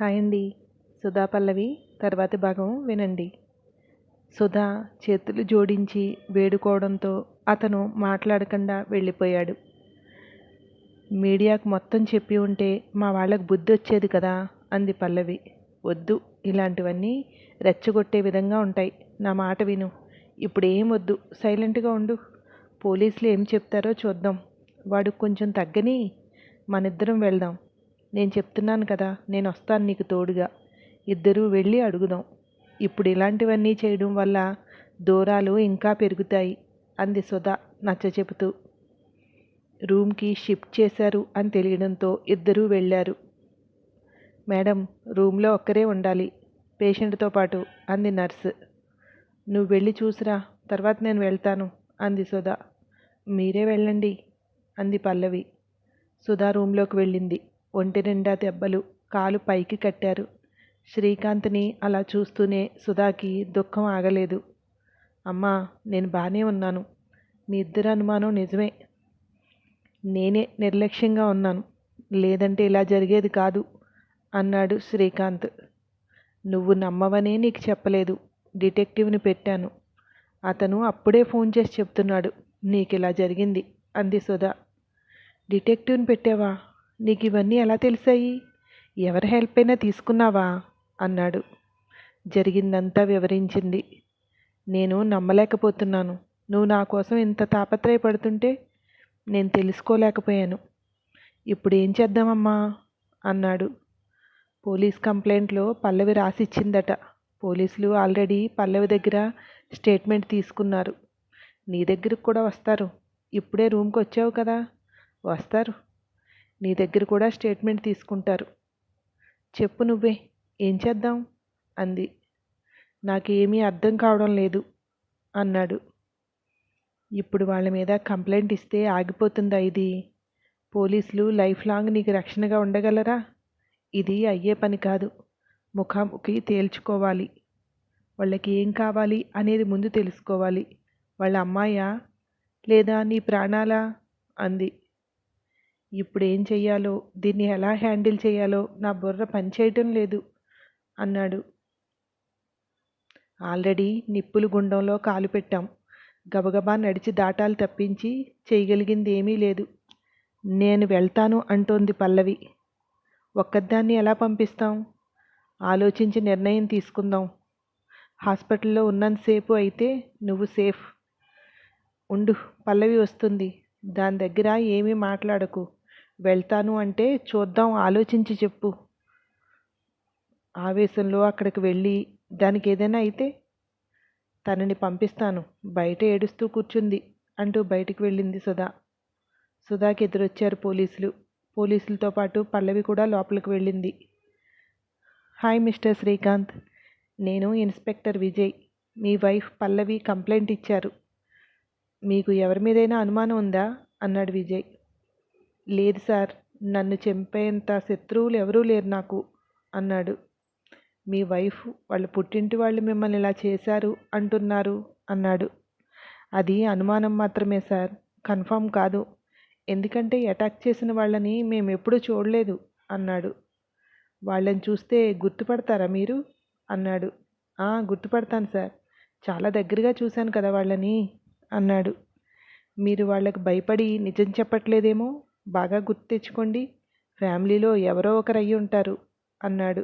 Hi అండి. సుధా పల్లవి తర్వాతి భాగం వినండి. సుధా చేతులు జోడించి వేడుకోవడంతో అతను మాట్లాడకుండా వెళ్ళిపోయాడు. మీడియాకు మొత్తం చెప్పి ఉంటే మా వాళ్ళకు బుద్ధి వచ్చేది కదా అంది పల్లవి. వద్దు ఇలాంటివన్నీ రెచ్చగొట్టే విధంగా ఉంటాయి. నా మాట విను. ఇప్పుడు ఏం వద్దు? సైలెంట్గా ఉండు. పోలీసులు ఏం చెప్తారో చూద్దాం. వాడు కొంచెం తగ్గని? మనిద్దరం వెళ్దాం. నేను చెప్తున్నాను కదా నేను వస్తాను నీకు తోడుగా. ఇద్దరూ వెళ్ళి అడుగుదాం. ఇప్పుడు ఇలాంటివన్నీ చేయడం వల్ల దూరాలు ఇంకా పెరుగుతాయి అంది సుధా నచ్చ చెబుతూ. రూమ్కి షిఫ్ట్ చేశారు అని తెలియడంతో ఇద్దరూ వెళ్ళారు. మేడం రూమ్లో ఒక్కరే ఉండాలి పేషెంట్తో పాటు అంది నర్సు. నువ్వు వెళ్ళి చూసిరా తర్వాత నేను వెళ్తాను అంది సుధా. మీరే వెళ్ళండి అంది పల్లవి. సుధా రూమ్లోకి వెళ్ళింది. ఒంటి నిండా దెబ్బలు కాలు పైకి కట్టారు. శ్రీకాంత్ని అలా చూస్తూనే సుధాకి దుఃఖం ఆగలేదు. అమ్మా నేను బాగానే ఉన్నాను. మీ ఇద్దరు అనుమానం నిజమే. నేనే నిర్లక్ష్యంగా ఉన్నాను. లేదంటే ఇలా జరిగేది కాదు అన్నాడు శ్రీకాంత్. నువ్వు నమ్మవనే నీకు చెప్పలేదు. డిటెక్టివ్ని పెట్టాను. అతను అప్పుడే ఫోన్ చేసి చెప్తున్నాడు నీకు ఇలా జరిగింది అంది సుధా. డిటెక్టివ్ని పెట్టావా? నీకు ఇవన్నీ ఎలా తెలిసాయి? ఎవరి హెల్ప్ అయినా తీసుకున్నావా? అన్నాడు. జరిగిందంతా వివరించింది. నేను నమ్మలేకపోతున్నాను. నువ్వు నా కోసం ఇంత తాపత్రయపడుతుంటే నేను తెలుసుకోలేకపోయాను. ఇప్పుడు ఏం చేద్దామమ్మా? అన్నాడు. పోలీస్ కంప్లైంట్లో పల్లవి రాసిచ్చిందట. పోలీసులు ఆల్రెడీ పల్లవి దగ్గర స్టేట్మెంట్ తీసుకున్నారు. నీ దగ్గరకు కూడా వస్తారు. ఇప్పుడే రూమ్కి వచ్చావు కదా? వస్తారు. నీ దగ్గర కూడా స్టేట్మెంట్ తీసుకుంటారు. చెప్పు నువ్వే ఏం చేద్దాం? అంది. నాకేమీ అర్థం కావడం లేదు అన్నాడు. ఇప్పుడు వాళ్ళ మీద కంప్లైంట్ ఇస్తే ఆగిపోతుందా ఇది? పోలీసులు లైఫ్ లాంగ్ నీకు రక్షణగా ఉండగలరా? ఇది అయ్యే పని కాదు ముఖాముఖి తేల్చుకోవాలి. వాళ్ళకి ఏం కావాలి అనేది ముందు తెలుసుకోవాలి. వాళ్ళ అమ్మాయా లేదా నీ ప్రాణాలా? అంది. ఇప్పుడు ఏం చెయ్యాలో? దీన్ని ఎలా హ్యాండిల్ చేయాలో నా బుర్ర పనిచేయటం లేదు అన్నాడు. ఆల్రెడీ నిప్పులు గుండంలో కాలు పెట్టాం. గబగబా నడిచి దాటాలు తప్పించి చేయగలిగింది ఏమీ లేదు. నేను వెళ్తాను అంటోంది పల్లవి. ఒక్కదాన్ని ఎలా పంపిస్తాం? ఆలోచించి నిర్ణయం తీసుకుందాం. హాస్పిటల్లో ఉన్నంతసేపు అయితే నువ్వు సేఫ్. ఉండు పల్లవి వస్తుంది. దాని దగ్గర ఏమీ మాట్లాడకు. వెళ్తాను అంటే చూద్దాం ఆలోచించి చెప్పు. ఆవేశంలో అక్కడికి వెళ్ళి దానికి ఏదైనా అయితే తనని పంపిస్తాను. బయట ఏడుస్తూ కూర్చుంది అంటూ బయటికి వెళ్ళింది సుధా. సుధాకి ఎదురొచ్చారు పోలీసులు. పోలీసులతో పాటు పల్లవి కూడా లోపలికి వెళ్ళింది. Hi mister Srikanth. నేను ఇన్స్పెక్టర్ విజయ్. మీ వైఫ్ పల్లవి కంప్లైంట్ ఇచ్చారు. మీకు ఎవరి మీదైనా అనుమానం ఉందా? అన్నాడు విజయ్. లేదు సార్ నన్ను చంపేంత శత్రువులు ఎవరూ లేరు నాకు అన్నాడు. మీ వైఫ్ వాళ్ళ పుట్టింటి వాళ్ళు మిమ్మల్ని ఇలా చేశారు అంటున్నారు అన్నాడు. అది అనుమానం మాత్రమే సార్ కన్ఫామ్ కాదు. ఎందుకంటే అటాక్ చేసిన వాళ్ళని మేము ఎప్పుడూ చూడలేదు అన్నాడు. వాళ్ళని చూస్తే గుర్తుపడతారా మీరు అన్నాడు. గుర్తుపడతాను సార్. చాలా దగ్గరగా చూశాను కదా వాళ్ళని అన్నాడు. మీరు వాళ్ళకి భయపడి నిజం చెప్పట్లేదేమో బాగా గుర్తు తెచ్చుకోండి ఫ్యామిలీలో ఎవరో ఒకరు అయ్యి ఉంటారు అన్నాడు.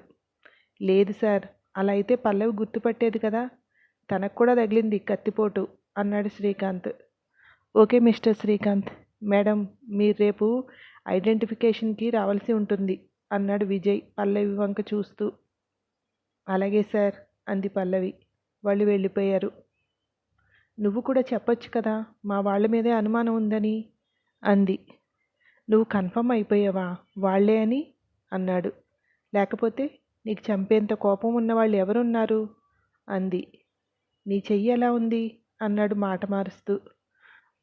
లేదు సార్ అలా అయితే పల్లవి గుర్తుపట్టేది కదా తనకు కూడా తగిలింది కత్తిపోటు అన్నాడు Srikanth. Okay mister Srikanth madam మీరు రేపు ఐడెంటిఫికేషన్కి రావాల్సి ఉంటుంది అన్నాడు విజయ్ పల్లవి వంక చూస్తూ. అలాగే సార్ అంది పల్లవి. వాళ్ళు వెళ్ళిపోయారు. నువ్వు కూడా చెప్పొచ్చు కదా మా వాళ్ళ మీదే అనుమానం ఉందని అంది. నువ్వు కన్ఫర్మ్ అయిపోయావా? వాళ్ళే అని అన్నాడు. లేకపోతే నీకు చంపేంత కోపం ఉన్నవాళ్ళు ఎవరున్నారు? అంది. నీ చెయ్యి ఎలా ఉంది? అన్నాడు మాట మారుస్తూ.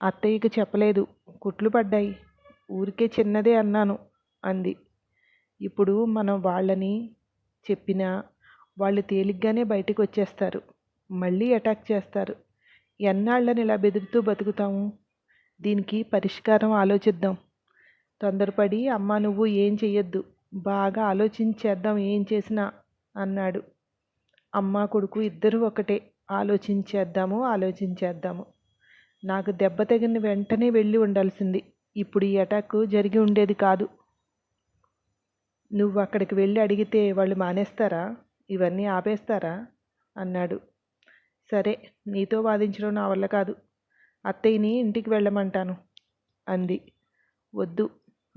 అత్తయ్యకు చెప్పలేదు. కుట్లు పడ్డాయి. ఊరికే చిన్నదే అన్నాను అంది. ఇప్పుడు మనం వాళ్ళని చెప్పినా వాళ్ళు తేలిగ్గానే బయటకు వచ్చేస్తారు. మళ్ళీ అటాక్ చేస్తారు. ఎన్నాళ్ళని ఇలా బెదురుతూ బతుకుతాము? దీనికి పరిష్కారం ఆలోచిద్దాం. తొందరపడి అమ్మ నువ్వు ఏం చెయ్యొద్దు బాగా ఆలోచించేద్దాం ఏం చేసినా అన్నాడు. అమ్మ కొడుకు ఇద్దరు ఒకటే ఆలోచించేద్దాము ఆలోచించేద్దాము. నాకు దెబ్బ తగిన వెంటనే వెళ్ళి ఉండాల్సింది. ఇప్పుడు ఈ అటాక్ జరిగి ఉండేది కాదు. నువ్వు అక్కడికి వెళ్ళి అడిగితే వాళ్ళు మానేస్తారా? ఇవన్నీ ఆపేస్తారా? అన్నాడు. సరే నీతో వాదించడం నా వల్ల కాదు. అత్తయ్యని ఇంటికి వెళ్ళమంటాను అంది. వద్దు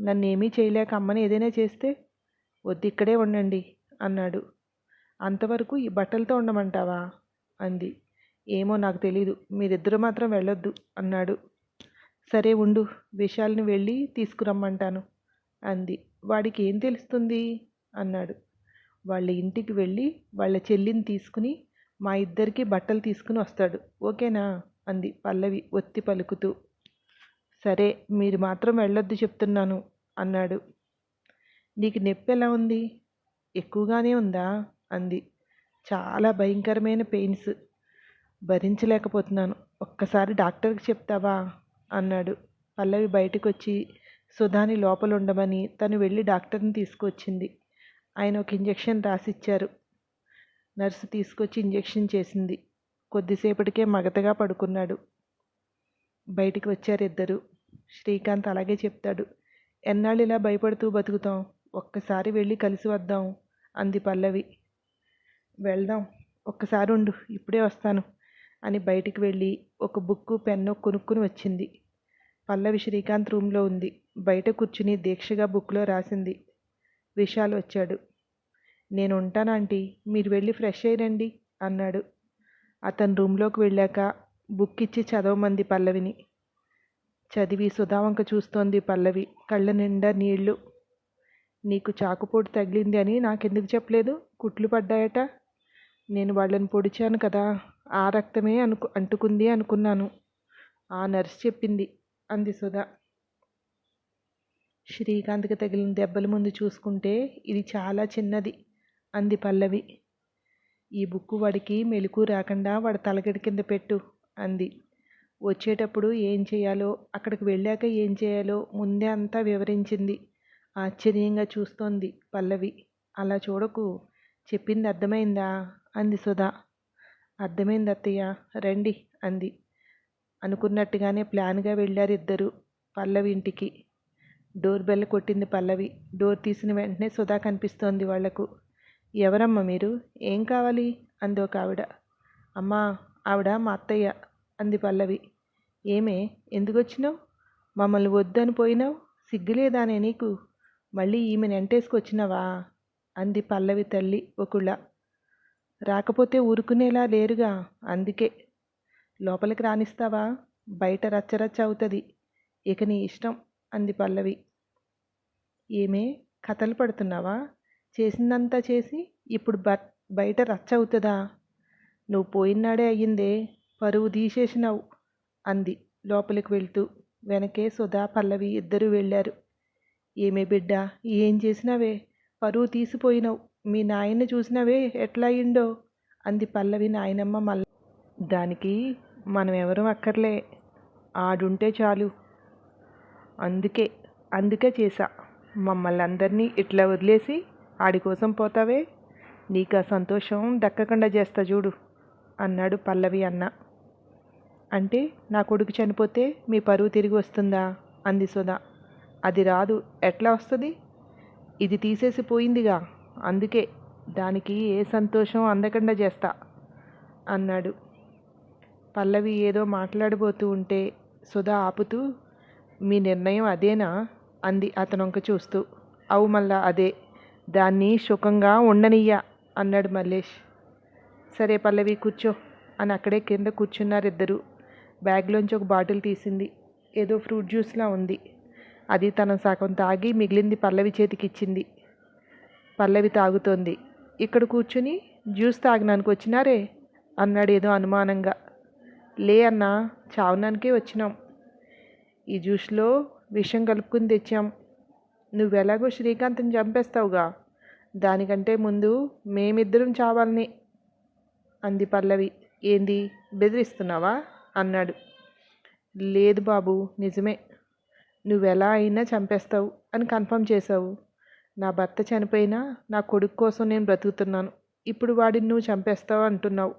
నన్నేమీ చేయలేక అమ్మని ఏదైనా చేస్తే వద్దు ఇక్కడే ఉండండి అన్నాడు. అంతవరకు ఈ బట్టలతో ఉండమంటావా? అంది. ఏమో నాకు తెలీదు మీరిద్దరు మాత్రం వెళ్ళొద్దు అన్నాడు. సరే ఉండు విశాల్ని వెళ్ళి తీసుకురమ్మంటాను అంది. వాడికి ఏం తెలుస్తుంది? అన్నాడు. వాళ్ళ ఇంటికి వెళ్ళి వాళ్ళ చెల్లిని తీసుకుని మా ఇద్దరికి బట్టలు తీసుకుని వస్తాడు. ఓకేనా? అంది పల్లవి ఒత్తి పలుకుతూ. సరే మీరు మాత్రం వెళ్ళొద్దు చెప్తున్నాను అన్నాడు. నీకు నొప్పి ఎలా ఉంది? ఎక్కువగానే ఉందా? అంది. చాలా భయంకరమైన పెయిన్స్. భరించలేకపోతున్నాను. ఒక్కసారి డాక్టర్కి చెప్తావా? అన్నాడు. పల్లవి బయటకు వచ్చి సుధాని లోపల ఉండమని తను వెళ్ళి డాక్టర్ని తీసుకొచ్చింది. ఆయన ఒక ఇంజెక్షన్ రాసిచ్చారు. నర్సు తీసుకొచ్చి ఇంజెక్షన్ చేసింది. కొద్దిసేపటికే మగతగా పడుకున్నాడు. బయటికి వచ్చారు ఇద్దరు శ్రీకాంత్ అలాగే చెప్తాడు. ఎన్నాళ్ళు ఇలా భయపడుతూ బతుకుతాం? ఒక్కసారి వెళ్ళి కలిసి వద్దాం అంది పల్లవి. వెళ్దాం ఒక్కసారి ఉండు ఇప్పుడే వస్తాను అని బయటికి వెళ్ళి ఒక బుక్కు పెన్ను కొనుక్కుని వచ్చింది. పల్లవి శ్రీకాంత్ రూమ్లో ఉంది. బయట కూర్చుని దీక్షగా బుక్లో రాసింది. విశాల్ వచ్చాడు. నేను ఉంటానంటీ మీరు వెళ్ళి ఫ్రెష్ అయ్యండి అన్నాడు. అతను రూమ్లోకి వెళ్ళాక బుక్ ఇచ్చి చదవమంది పల్లవిని. చదివి సుధావంక చూస్తోంది పల్లవి. కళ్ళ నిండా నీళ్ళు. నీకు చాకుపోటు తగిలింది అని నాకెందుకు చెప్పలేదు? కుట్లు పడ్డాయట. నేను వాళ్ళని పొడిచాను కదా. ఆ రక్తమే అనుకు అంటుకుంది అనుకున్నాను. ఆ నర్స్ చెప్పింది. అంది సుధా. శ్రీకాంత్కి తగిలిన దెబ్బల ముందు చూసుకుంటే ఇది చాలా చిన్నది అంది పల్లవి. ఈ బుక్కు వాడికి మెలకు రాకుండా వాడి తలగడి కింద పెట్టు అంది. వచ్చేటప్పుడు ఏం చేయాలో అక్కడికి వెళ్ళాక ఏం చేయాలో ముందే అంతా వివరించింది. ఆశ్చర్యంగా చూస్తోంది పల్లవి. అలా చూడకు. చెప్పింది అర్థమైందా? అంది సుధా. అర్థమైంది అత్తయ్య. రండి అంది. అనుకున్నట్టుగానే ప్లాన్గా వెళ్ళారు ఇద్దరు పల్లవి ఇంటికి. డోర్ బెల్ కొట్టింది పల్లవి. డోర్ తీసిన వెంటనే సుధా కనిపిస్తోంది వాళ్ళకు. ఎవరమ్మా మీరు? ఏం కావాలి? అంది ఒక ఆవిడ. అమ్మా ఆవిడ మా అత్తయ్య అంది పల్లవి. ఏమే? ఎందుకు వచ్చినావు మమ్మల్ని వద్దని పోయినావు సిగ్గులేదానే నీకు? మళ్ళీ ఈమెను ఎంటేసుకొచ్చినావా? అంది పల్లవి తల్లి ఒకళ్ళ రాకపోతే ఊరుకునేలా లేరుగా అందుకే. లోపలికి రానిస్తావా? బయట రచ్చరచ్చ అవుతుంది ఇక నీ ఇష్టం అంది పల్లవి. ఏమే? కథలు పడుతున్నావా? చేసిందంతా చేసి ఇప్పుడు బ బయట రచ్చ అవుతుందా నువ్వు పోయినాడే అయ్యిందే పరువు తీసేసినావు. అంది. లోపలికి వెళ్తూ వెనకే సుధా పల్లవి ఇద్దరూ వెళ్ళారు. ఏమే బిడ్డ ఏం చేసినావే? పరువు తీసిపోయినావు. మీ నాయన్ని చూసినావే ఎట్లా అయిండో అంది పల్లవి నాయనమ్మ మల్ల దానికి మనం ఎవరూ అక్కర్లే. ఆడుంటే చాలు. అందుకే అందుకే చేశా. మమ్మల్ని అందరినీ ఇట్లా వదిలేసి ఆడి కోసం పోతావే? నీకు ఆ సంతోషం దక్కకుండా చేస్తా చూడు అన్నాడు పల్లవి అన్న. అంటే నా కొడుకు చనిపోతే మీ పరువు తిరిగి వస్తుందా? అంది సుధా. అది రాదు. ఎట్లా వస్తుంది? ఇది తీసేసి పోయిందిగా. అందుకే దానికి ఏ సంతోషం అందకుండా చేస్తా అన్నాడు. పల్లవి ఏదో మాట్లాడబోతూ ఉంటే సుధా ఆపుతూ మీ నిర్ణయం అదేనా? అంది అతనొంక చూస్తూ. అవు మళ్ళా అదే. దాన్ని సుఖంగా ఉండనియ్యా అన్నాడు మల్లేష్. సరే పల్లవి కూర్చో. అని అక్కడే కింద కూర్చున్నారు ఇద్దరు బ్యాగ్లోంచి ఒక బాటిల్ తీసింది. ఏదో ఫ్రూట్ జ్యూస్లా ఉంది. అది తన సగం తాగి మిగిలింది పల్లవి చేతికి ఇచ్చింది పల్లవి తాగుతోంది. ఇక్కడ కూర్చుని జ్యూస్ తాగడానికి వచ్చినారే? అన్నాడు ఏదో అనుమానంగా. లే అన్నా చావనానికే వచ్చినాం. ఈ జ్యూస్లో విషం కలుపుకుని తెచ్చాం. నువ్వెలాగో శ్రీకాంత్ని చంపేస్తావుగా. దానికంటే ముందు మేమిద్దరం చావాలని అంది పల్లవి. ఏంది? బెదిరిస్తున్నావా? అన్నాడు. లేదు బాబు నిజమే. నువ్వెలా అయినా చంపేస్తావు అని కన్ఫర్మ్ చేసావు నా భర్త చనిపోయినా నా కొడుకు కోసం నేను బ్రతుకుతున్నాను. ఇప్పుడు వాడిని నువ్వు చంపేస్తావు అంటున్నావు.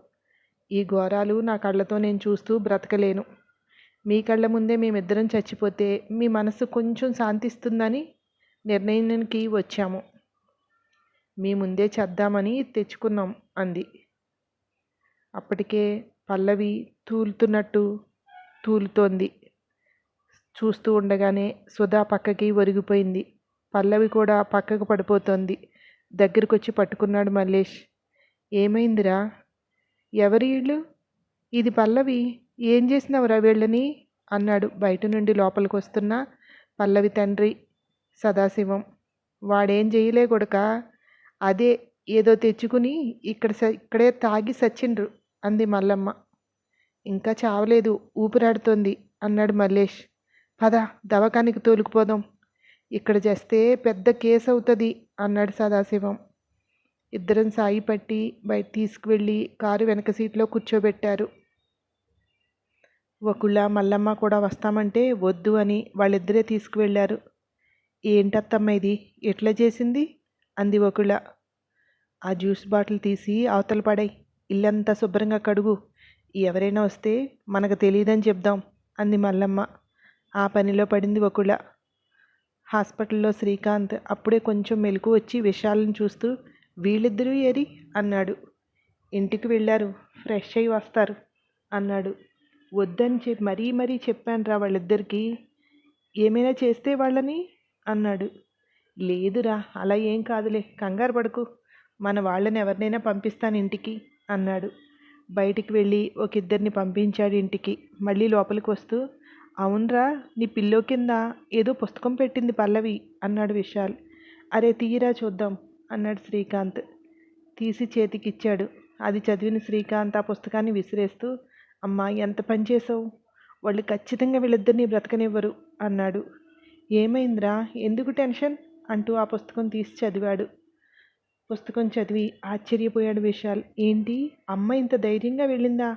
ఈ ఘోరాలు నా కళ్ళతో నేను చూస్తూ బ్రతకలేను. మీ కళ్ళ ముందే మేమిద్దరం చచ్చిపోతే మీ మనసు కొంచెం శాంతిస్తుందని నిర్ణయానికి వచ్చాము. మీ ముందే చేద్దామని తెచ్చుకున్నాం అంది. అప్పటికే పల్లవి తూలుతున్నట్టు తూలుతోంది. చూస్తూ ఉండగానే సుధా పక్కకి ఒరిగిపోయింది. పల్లవి కూడా పక్కకు పడిపోతోంది. దగ్గరికి వచ్చి పట్టుకున్నాడు మల్లేష్. ఏమైందిరా? ఎవరి ఇళ్ళు? ఇది పల్లవి? ఏం చేసినవరా వీళ్ళని? అన్నాడు బయట నుండి లోపలికి వస్తున్న పల్లవి తండ్రి సదాశివం. వాడేం చేయలే కొడక అదే ఏదో తెచ్చుకుని ఇక్కడ స ఇక్కడే తాగి సచ్చిండ్రు. అంది మల్లమ్మ. ఇంకా చావలేదు ఊపిరాడుతోంది అన్నాడు మల్లేష్. పద దవాఖానికి తోలుకుపోదాం. ఇక్కడ చేస్తే పెద్ద కేసు అవుతుంది అన్నాడు సదాశివం. ఇద్దరం సాయి పట్టి బయట తీసుకువెళ్ళి కారు వెనక సీట్లో కూర్చోబెట్టారు. ఒకళ్ళ మల్లమ్మ కూడా వస్తామంటే వద్దు అని వాళ్ళిద్దరే తీసుకువెళ్ళారు. ఏంటత్తమ్మ ఇది? ఎట్లా చేసింది? అంది ఒకళ్ళ. ఆ జ్యూస్ బాటిల్ తీసి అవతల పడాయి. ఇల్లంతా శుభ్రంగా కడుగు. ఎవరైనా వస్తే మనకు తెలియదని చెప్దాం అంది మల్లమ్మ. ఆ పనిలో పడింది ఒకళ్ళ హాస్పిటల్లో శ్రీకాంత్ అప్పుడే కొంచెం మెలకు వచ్చి విషయాలను చూస్తూ వీళ్ళిద్దరూ ఏరి? అన్నాడు. ఇంటికి వెళ్ళారు ఫ్రెష్ అయి వస్తారు అన్నాడు. వద్దని చెప్పి మరీ మరీ చెప్పాను రా వాళ్ళిద్దరికీ. ఏమైనా చేస్తే వాళ్ళని? అన్నాడు. లేదురా అలా ఏం కాదులే కంగారు పడుకు. మన వాళ్ళని ఎవరినైనా పంపిస్తాను ఇంటికి. అన్నాడు. బయటికి వెళ్ళి ఒక ఇద్దరిని పంపించాడు ఇంటికి. మళ్ళీ లోపలికి వస్తూ అవునరా నీ పిల్లో కింద ఏదో పుస్తకం పెట్టింది పల్లవి అన్నాడు విశాల్. అరే తీయరా చూద్దాం అన్నాడు శ్రీకాంత్. తీసి చేతికిచ్చాడు. అది చదివిన శ్రీకాంత్ ఆ పుస్తకాన్ని విసిరేస్తూ అమ్మా ఎంత పని చేసావు వాళ్ళు ఖచ్చితంగా వీళ్ళిద్దరిని బ్రతకనివ్వరు అన్నాడు. ఏమైందిరా? ఎందుకు టెన్షన్? అంటూ ఆ పుస్తకం తీసి చదివాడు. పుస్తకం చదివి ఆశ్చర్యపోయాడు విశాల్. ఏంటి? అమ్మ ఇంత ధైర్యంగా వెళ్ళిందా?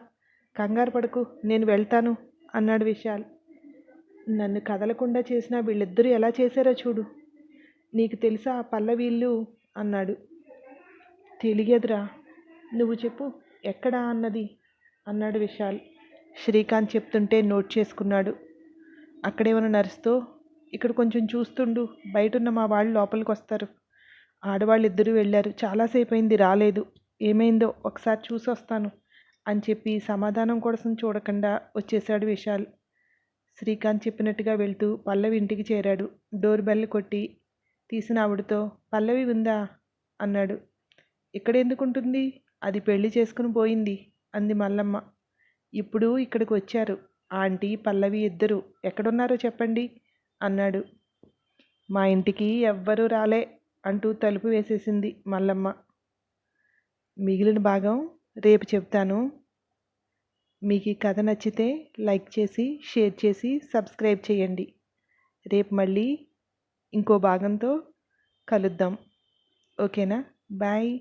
కంగారు పడకు నేను వెళ్తాను అన్నాడు విశాల్. నన్ను కదలకుండా చేసిన వీళ్ళిద్దరూ ఎలా చేశారో చూడు. నీకు తెలుసా ఆ పల్లవీళ్ళు? అన్నాడు. తెలియదురా. నువ్వు చెప్పు ఎక్కడా అన్నది? అన్నాడు విశాల్. శ్రీకాంత్ చెప్తుంటే నోట్ చేసుకున్నాడు. అక్కడేమైనా నర్సుతో? ఇక్కడ కొంచెం చూస్తుండు బయట ఉన్న మా వాళ్ళు లోపలికి వస్తారు ఆడవాళ్ళు ఇద్దరూ వెళ్ళారు. చాలాసేపు అయింది రాలేదు. ఏమైందో ఒకసారి చూసి వస్తాను అని చెప్పి సమాధానం కోసం చూడకుండా వచ్చేశాడు విశాల్. శ్రీకాంత్ చెప్పినట్టుగా వెళ్తూ పల్లవి ఇంటికి చేరాడు. డోర్ బెల్ కొట్టి తీసిన ఆవిడతో పల్లవి ఉందా? అన్నాడు. ఇక్కడ ఎందుకుంటుంది అది పెళ్ళి చేసుకుని పోయింది అంది మల్లమ్మ. ఇప్పుడు ఇక్కడికి వచ్చారు. ఆంటీ పల్లవి ఇద్దరు ఎక్కడున్నారో చెప్పండి అన్నాడు. మా ఇంటికి ఎవ్వరూ రాలే. అంటూ తలుపు వేసేసింది మల్లమ్మ. మిగిలిన భాగం రేపు చెప్తాను. మీకు ఈ కథ నచ్చితే లైక్ చేసి షేర్ చేసి సబ్స్క్రైబ్ చేయండి. రేపు మళ్ళీ ఇంకో భాగంతో కలుద్దాం. ఓకేనా? బాయ్.